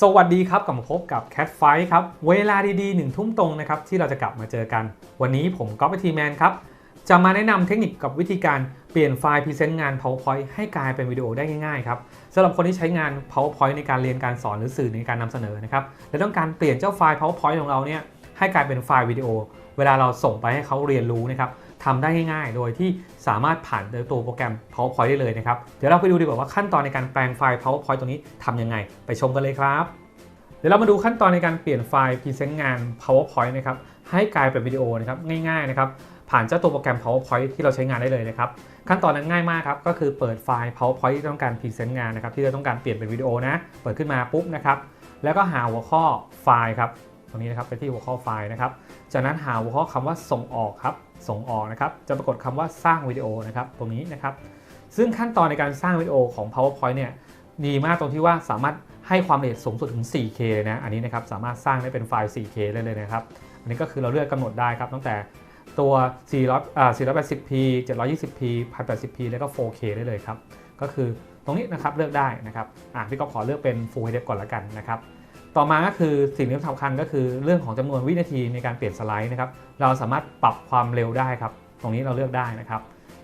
สวัสดีครับกลับมาพบกับ Cat Fight ครับ เวลาดีๆหนึ่งทุ่มตรงนะครับ ที่เราจะกลับมาเจอกัน วันนี้ผมก๊อฟวิทีแมนครับ จะมาแนะนำเทคนิคกับวิธีการเปลี่ยนไฟล์พรีเซนต์งาน PowerPoint ให้กลายเป็นวิดีโอได้ง่ายๆครับสำหรับคนที่ใช้งาน PowerPoint ในการเรียนการสอนหรือสื่อในการนำเสนอนะครับและต้องการเปลี่ยนเจ้าไฟล์ PowerPoint ของเราเนี่ย ให้กลายเป็นไฟล์วิดีโอ เวลาเราส่งไปให้เขาเรียนรู้นะครับทำได้ง่ายๆ โดยที่สามารถผ่านตัวโปรแกรม PowerPoint ได้เลยนะครับ เดี๋ยวเราไปดูดีกว่าว่าขั้นตอนในการแปลงไฟล์ PowerPoint ตรงนี้ทำยังไง ไปชมกันเลยครับ เดี๋ยวเรามาดูขั้นตอนในการเปลี่ยนไฟล์พรีเซนต์งาน PowerPoint นะครับ ให้กลายเป็นวิดีโอนะครับ ง่ายๆนะครับ ผ่านเจ้าตัวโปรแกรม PowerPoint ที่เราใช้งานได้เลยนะครับ ขั้นตอนนั้นง่ายมากครับ ก็คือเปิดไฟล์ PowerPoint ที่ต้องการพรีเซนต์งานนะครับ ที่เราต้องการเปลี่ยนเป็นวิดีโอนะ เปิดขึ้นมาปุ๊บนะครับ แล้วก็หาหัวข้อไฟล์ครับ รงนี้นะครับไปที่หัวข้อไฟล์นะครับ จากนั้นหาหัวข้อคำว่าส่งออกครับ ส่งออกนะครับ จะปรากฏคำว่าสร้างวิดีโอนะครับ ตรงนี้นะครับ ซึ่งขั้นตอนในการสร้างวิดีโอของ PowerPoint เนี่ย ดีมากตรงที่ว่าสามารถให้ความละเอียดสูงสุดถึง 4K เลยนะ อันนี้นะครับสามารถสร้างได้เป็นไฟล์ 4K ได้เลยนะครับ อันนี้ก็คือเราเลือกกำหนดได้ครับ ตั้งแต่ตัว 400อ่า 480p 720p 1080p แล้วก็ 4K ได้เลยครับ ก็คือตรงนี้นะครับเลือกได้นะครับ อะพี่ก็ขอเลือกเป็น Full HD ก่อนละกันนะครับ ต่อมาก็คือสิ่งที่สำคัญก็คือเรื่องของจำนวนวินาทีในการเปลี่ยนสไลด์นะครับ เราสามารถปรับความเร็วได้ครับ ตรงนี้เราเลือกได้นะครับ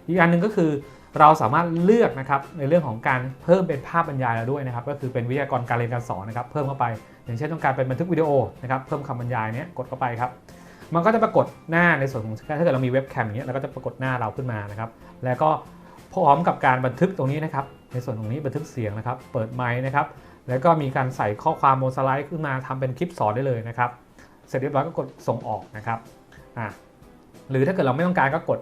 อีกอันหนึ่งก็คือเราสามารถเลือกนะครับในเรื่องของการเพิ่มเป็นภาพบรรยายเราด้วยนะครับ ก็คือเป็นวิทยากรการเรียนการสอนนะครับ เพิ่มเข้าไป อย่างเช่นต้องการเป็นบันทึกวิดีโอนะครับเพิ่มคำบรรยายเนี้ยกดเข้าไปครับมันก็จะปรากฏหน้าในส่วนของถ้าเกิดเรามีเว็บแคมอย่างเงี้ยเราก็จะปรากฏหน้าเราขึ้นมานะครับ แล้วก็ พร้อมกับการบันทึกตรงนี้นะครับ ในส่วนตรงนี้บันทึกเสียงนะครับ เปิดไมค์นะครับ แล้วก็มีการใส่ข้อความบนสไลด์ขึ้นมาทำเป็นคลิปสอนได้เลยนะครับ เสร็จเรียบร้อยก็กดส่งออกนะครับอะหรือถ้าเกิดเราไม่ต้องการก็กด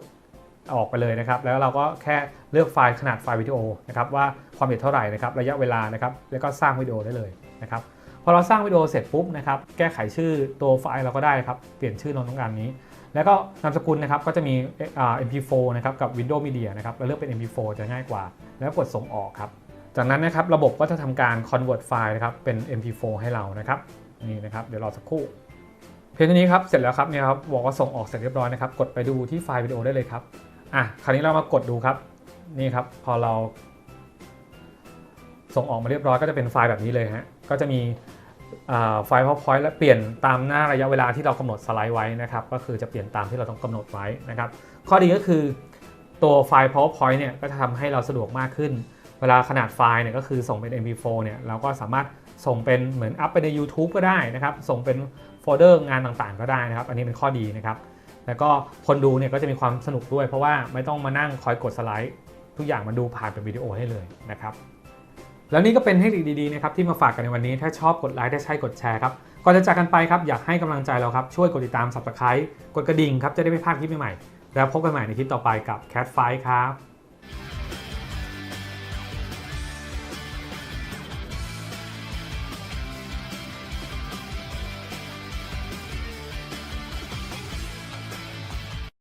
ออกไปเลยนะครับ แล้วเราก็แค่เลือกไฟล์ขนาดไฟล์วิดีโอนะครับว่าความละเอียดเท่าไหร่นะครับ ระยะเวลานะครับ แล้วก็สร้างวิดีโอได้เลยนะครับ พอเราสร้างวิดีโอเสร็จปุ๊บนะครับ แก้ไขชื่อตัวไฟล์เราก็ได้ครับ เปลี่ยนชื่อเราต้องการนี้ แล้วก็นามสกุลนะครับก็จะมีอ่า mp4 นะครับกับ Windows Media นะครับเราเลือกเป็น mp4 จะง่ายกว่า แล้วกดส่งออกครับ จากนั้นนะครับระบบก็จะทำการ convert ไฟล์นะครับเป็น mp4 ให้เรานะครับนี่นะครับเดี๋ยวรอสักครู่เพียงเท่านี้ครับเสร็จแล้วครับเนี่ยครับบอกว่าส่งออกเสร็จเรียบร้อยนะครับกดไปดูที่ไฟล์วิดีโอได้เลยครับอะคราวนี้เรามากดดูครับนี่ครับพอเราส่งออกมาเรียบร้อยก็จะเป็นไฟล์แบบนี้เลยฮะก็จะมี ไฟล์ PowerPoint และเปลี่ยนตามหน้าระยะเวลาที่เรากำหนดสไลด์ไว้นะครับก็คือจะเปลี่ยนตามที่เราต้องกำหนดไว้นะครับ ข้อดีก็คือตัวไฟล์ PowerPoint เนี่ยก็จะทำให้เราสะดวกมากขึ้น เวลาขนาดไฟล์เนี่ยก็คือส่งเป็น MP4 เนี่ยเราก็สามารถส่งเป็นเหมือนอัพไปใน YouTube ก็ได้นะครับ ส่งเป็นโฟลเดอร์งานต่างๆ ก็ได้นะครับ อันนี้เป็นข้อดีนะครับ แล้วก็คนดูเนี่ยก็จะมีความสนุกด้วย เพราะว่าไม่ต้องมานั่งคอยกดสไลด์ ทุกอย่างมาดูผ่านเป็นวิดีโอให้เลยนะครับ แล้วนี่ก็เป็นเทคนิคดีๆนะครับที่มาฝากกันในวันนี้ถ้าชอบกดไลค์ถ้าใช่กดแชร์ครับก่อนจะจากกันไปครับอยากให้กำลังใจเราครับช่วยกดติดตาม subscribe กดกระดิ่งครับจะได้ไม่พลาดคลิปใหม่ๆแล้วพบกันใหม่ในคลิปต่อไปกับ Cat Fight ครับ